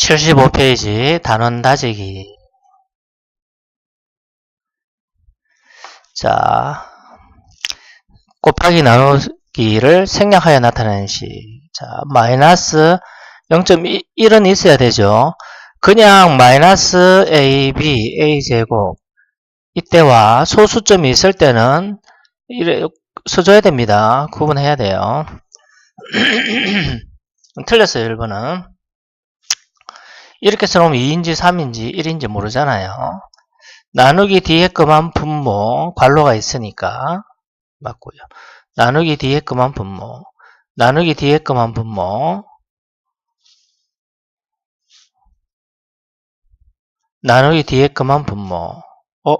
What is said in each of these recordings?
75페이지 단원 다지기 자 곱하기 나누기를 생략하여 나타내는 시. 자, 마이너스 0.1은 있어야 되죠. 그냥 마이너스 AB, A제곱 이때와 소수점이 있을 때는 이래 써줘야 됩니다. 구분해야 돼요. 틀렸어요, 1번은. 이렇게 써놓으면 2인지 3인지 1인지 모르잖아요. 나누기 뒤에 것만 분모, 괄호가 있으니까 맞고요. 나누기 뒤에 것만 분모, 나누기 뒤에 것만 분모, 나누기 뒤에 것만 분모. 어?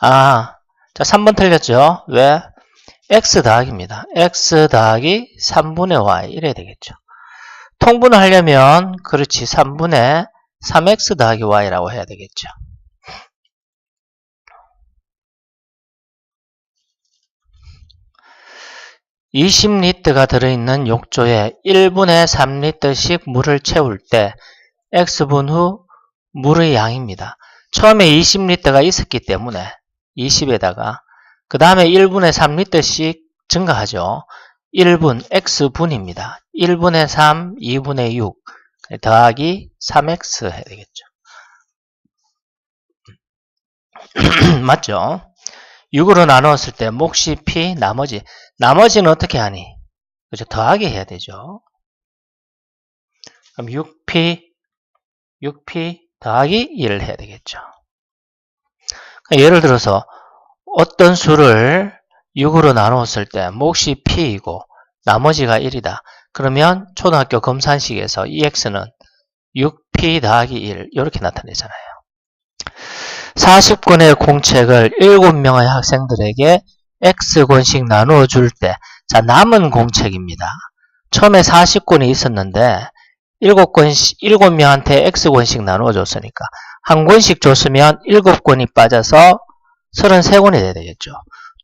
아, 자 3번 틀렸죠? 왜? x 더하기입니다. x 더하기 3분의 y 이래야 되겠죠. 통분을 하려면 그렇지 3분의 3x 더하기 y라고 해야 되겠죠. 20리터가 들어있는 욕조에 1분에 3리터씩 물을 채울 때 X분 후 물의 양입니다. 처음에 20리터가 있었기 때문에 20에다가 그 다음에 1분에 3리터씩 증가하죠. 1분 X분입니다. 1분의 3, 2분의 6 더하기 3X 해야 되겠죠. 맞죠? 6으로 나누었을 때 몫이 P 나머지 나머지는 어떻게 하니? 그죠? 더하기 해야 되죠. 그럼 6P 6P 더하기 1을 해야 되겠죠. 예를 들어서 어떤 수를 6으로 나누었을 때 몫이 P이고 나머지가 1이다. 그러면 초등학교 검산식에서 이 X는 6P 더하기 1 이렇게 나타내잖아요. 40권의 공책을 7명의 학생들에게 X권씩 나누어 줄 때, 자, 남은 공책입니다. 처음에 40권이 있었는데, 7권, 7명한테 X권씩 나누어 줬으니까, 한 권씩 줬으면 7권이 빠져서 33권이 돼야 되겠죠.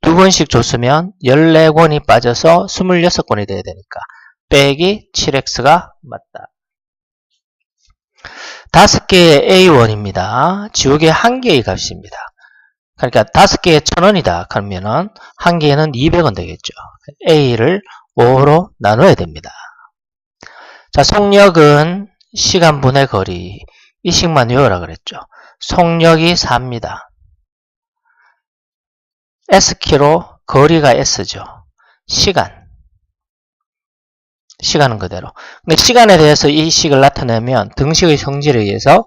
두 권씩 줬으면 14권이 빠져서 26권이 돼야 되니까, 빼기 7X가 맞다. 다섯 개의 A1입니다. 지우개 한 개의 값입니다. 그러니까 다섯 개에 천 원이다. 그러면은 한 개에는 200원 되겠죠. A를 5로 나눠야 됩니다. 자, 속력은 시간분의 거리. 이 식만 외우라 그랬죠. 속력이 4입니다. S키로 거리가 S죠. 시간. 시간은 그대로. 근데 시간에 대해서 이 식을 나타내면 등식의 성질에 의해서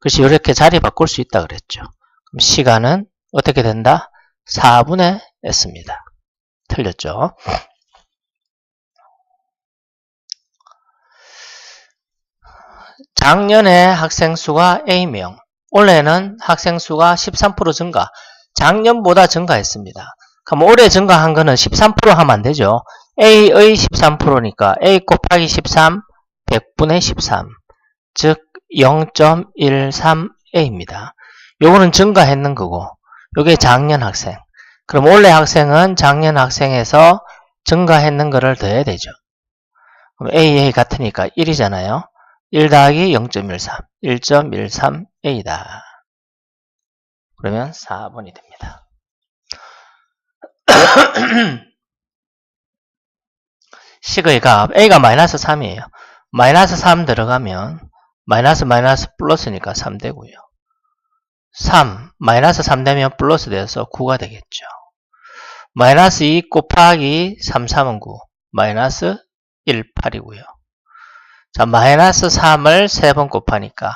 글쎄 이렇게 자리 바꿀 수 있다 그랬죠. 그럼 시간은 어떻게 된다? 4분의 S입니다. 틀렸죠? 작년에 학생 수가 A명, 올해는 학생 수가 13% 증가, 작년보다 증가했습니다. 그럼 올해 증가한 거는 13% 하면 안 되죠. A의 13%니까 A 곱하기 13, 100분의 13, 즉 0.13A입니다. 요거는 증가했는 거고 요게 작년 학생. 그럼 올해 학생은 작년 학생에서 증가했는 거를 더해야 되죠. 그럼 AA 같으니까 1이잖아요. 1 더하기 0.13, 1.13A다. 그러면 4번이 됩니다. 식의 값 A가 마이너스 3이에요. 마이너스 3 들어가면 마이너스 마이너스 플러스니까 3 되고요. 3, 마이너스 3 되면 플러스 돼서 9가 되겠죠. 마이너스 2 곱하기 3, 3은 9, 마이너스 1, 8이고요. 자, 마이너스 3을 3번 곱하니까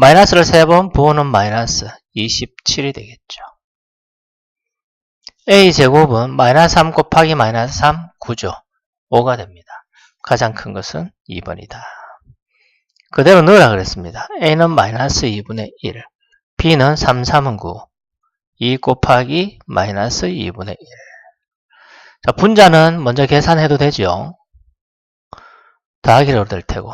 마이너스를 3번 부호는 마이너스 27이 되겠죠. a제곱은 마이너스 3 곱하기 마이너스 3, 9죠. 5가 됩니다. 가장 큰 것은 2번이다. 그대로 넣으라 그랬습니다. a는 마이너스 2분의 1, b는 3, 3은 9, 2 곱하기 마이너스 2분의 1. 자, 분자는 먼저 계산해도 되죠. 더하기로 될 테고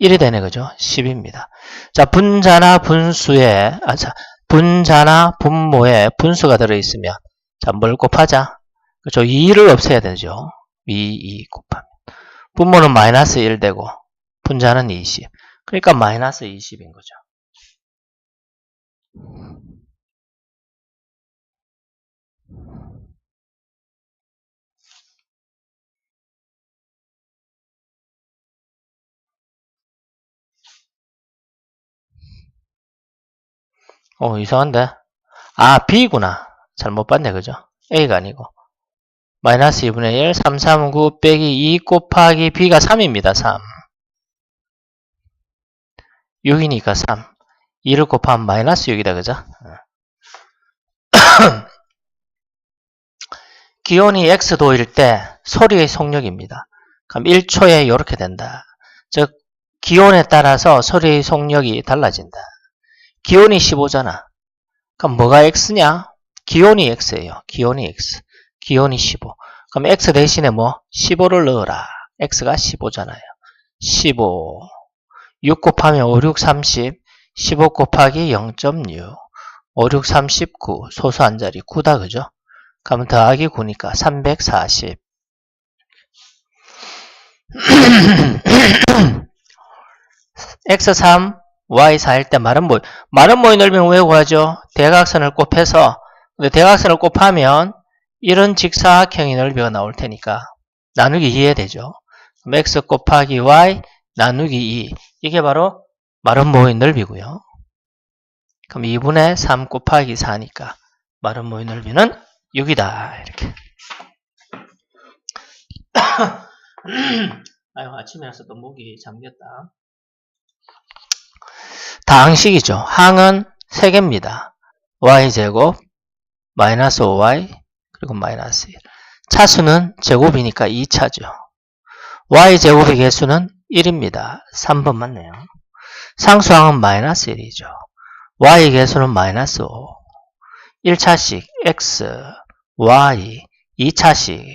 1이 되네 그죠? 10입니다. 자, 분자나 분수에 아, 자, 분자나 분모에 분수가 들어 있으면 자, 뭘 곱하자? 그렇죠? 2를 없애야 되죠. 2, 2 곱하면. 분모는 마이너스 1 되고 분자는 20. 그러니까 마이너스 20인 거죠. 어, 이상한데? 아, B구나. 잘못 봤네, 그죠? A가 아니고. 마이너스 2분의 1, 3, 3, 9 빼기 2 곱하기 B가 3입니다, 3. 6이니까 3. 2를 곱하면 마이너스 6이다, 그죠? 기온이 X도일 때 소리의 속력입니다. 그럼 1초에 이렇게 된다. 즉, 기온에 따라서 소리의 속력이 달라진다. 기온이 15잖아. 그럼 뭐가 X냐? 기온이 X예요. 기온이 X. 기온이 15. 그럼 X 대신에 뭐? 15를 넣어라. X가 15잖아요. 15. 6 곱하면 5, 6, 30. 15 곱하기 0.6. 5, 6, 39. 소수 한 자리 9다, 그죠? 그러면 더하기 9니까 340. X3, Y4일 때 마른 모이. 마른 모이 넓이는 왜 구하죠? 대각선을 곱해서, 근데 대각선을 곱하면 이런 직사각형의 넓이가 나올 테니까 나누기 2해야 되죠. 그럼 X 곱하기 Y 나누기 2. 이게 바로 마른 모의 넓이고요. 그럼 2분의 3 곱하기 4니까 마른 모의 넓이는 6이다. 이렇게. 아유, 아침이라서 또 목이 잠겼다. 다항식이죠. 항은 3개입니다. y제곱, 마이너스 5y, 그리고 마이너스 1. 차수는 제곱이니까 2차죠. y제곱의 개수는 1입니다. 3번 맞네요. 상수항은 마이너스 1이죠. y 개수는 마이너스 5. 1차식 x, y, 2차식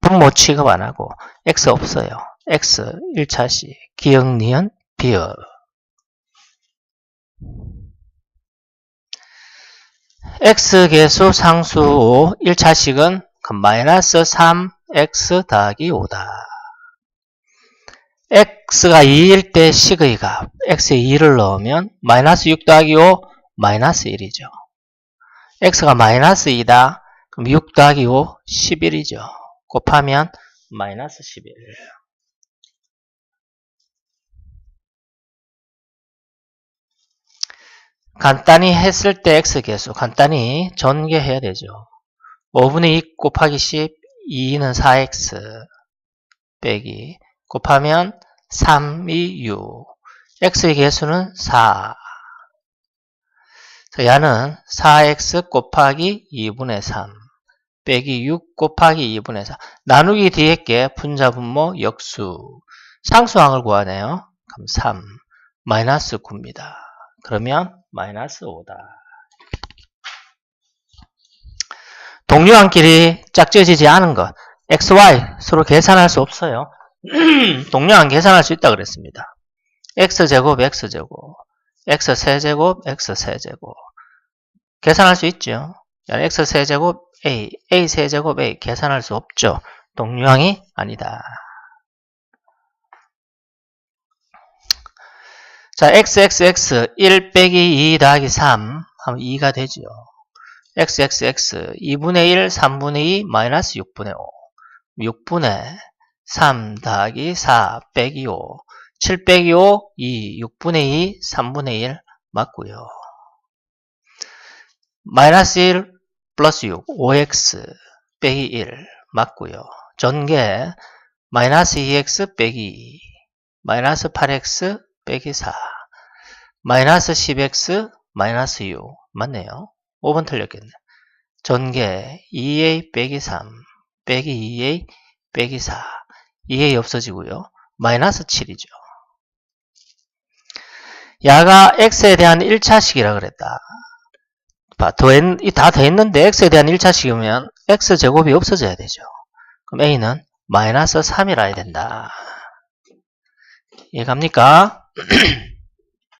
분모 취급 안 하고 x 없어요. x 1차식 기억, 니은, 비어. X 개수 상수 5 1차식은 그 마이너스 3x 더하기 5다. x가 2일 때 식의 값 x에 2를 넣으면 마이너스 6 더하기 5 마이너스 1이죠. x가 마이너스 2다. 그럼 6 더하기 5 11이죠. 곱하면 마이너스 11. 간단히 했을 때 x개수 간단히 전개해야 되죠. 5분의 2 곱하기 10 2는 4x 빼기 곱하면 3, 2, 6 x의 개수는 4 자, 야는 4x 곱하기 2분의 3 빼기 6 곱하기 2분의 4 나누기 뒤에 게 분자분모 역수 상수항을 구하네요. 그럼 3 마이너스 9입니다. 그러면 마이너스 5다. 동류항끼리 짝지어지지 않은 것 x, y 서로 계산할 수 없어요. 동류항 계산할 수 있다 그랬습니다. x제곱, x제곱, x세제곱, x세제곱 계산할 수 있죠. x세제곱 a, a세제곱 a 계산할 수 없죠. 동류항이 아니다. 자, x, x, x, 1 빼기 2 더하기 3 하면 2가 되죠. x, x, x, 2분의 1, 3분의 2, 마이너스 6분의 5. 6분의 3 더하기 4 빼기 5. 7 빼기 5, 2, 6분의 2, 3분의 1 맞고요. 마이너스 1 플러스 6, 5x 빼기 1 맞고요. 전개 마이너스 2x 빼기 2, 마이너스 8x 빼기 4 마이너스 10x 마이너스 6 맞네요. 5번 틀렸겠네. 전개 2a 빼기 3 빼기 2a 빼기 4 2a 없어지고요. 마이너스 7이죠. 야가 x에 대한 1차식이라 그랬다. 봐, 더했, 다 더했는데 x에 대한 1차식이면 x제곱이 없어져야 되죠. 그럼 a는 마이너스 3이라 해야 된다. 이해갑니까? え！